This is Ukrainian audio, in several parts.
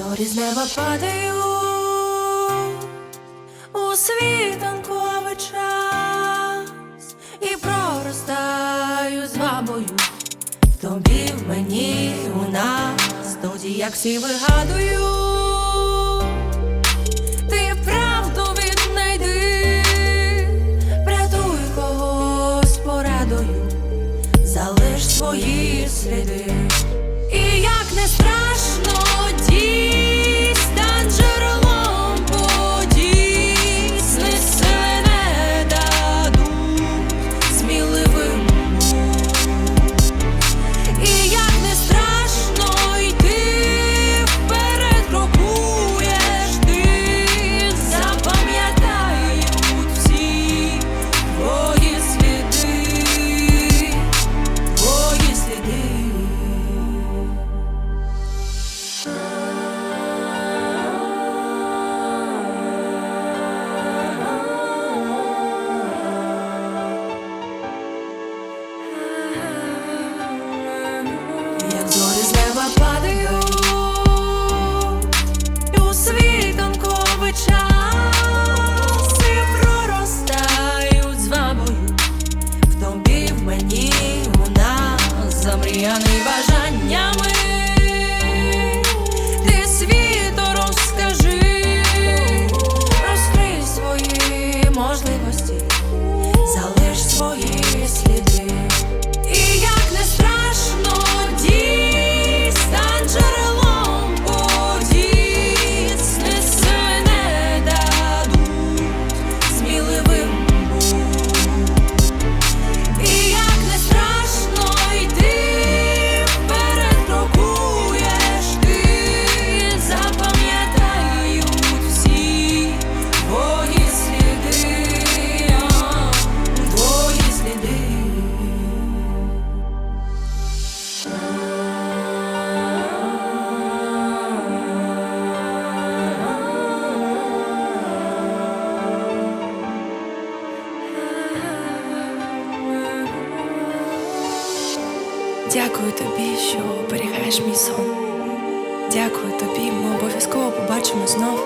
зорі з неба падають у світанковий час. І проростаю з вабою в тобі в мені у нас. Тоді, як всі вигадую, ти правду віднайди, врятуй когось порадою, залиш свої сліди. Світанковий проростають з вабою в тобі, в мені, у нас замріяний бажаннями. Дякую тобі, що оберігаєш мій сон. Дякую тобі, ми обов'язково побачимо знов.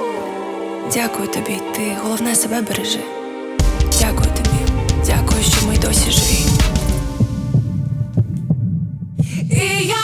Дякую тобі, ти головне себе бережи. Дякую тобі, дякую, що ми досі живі. І я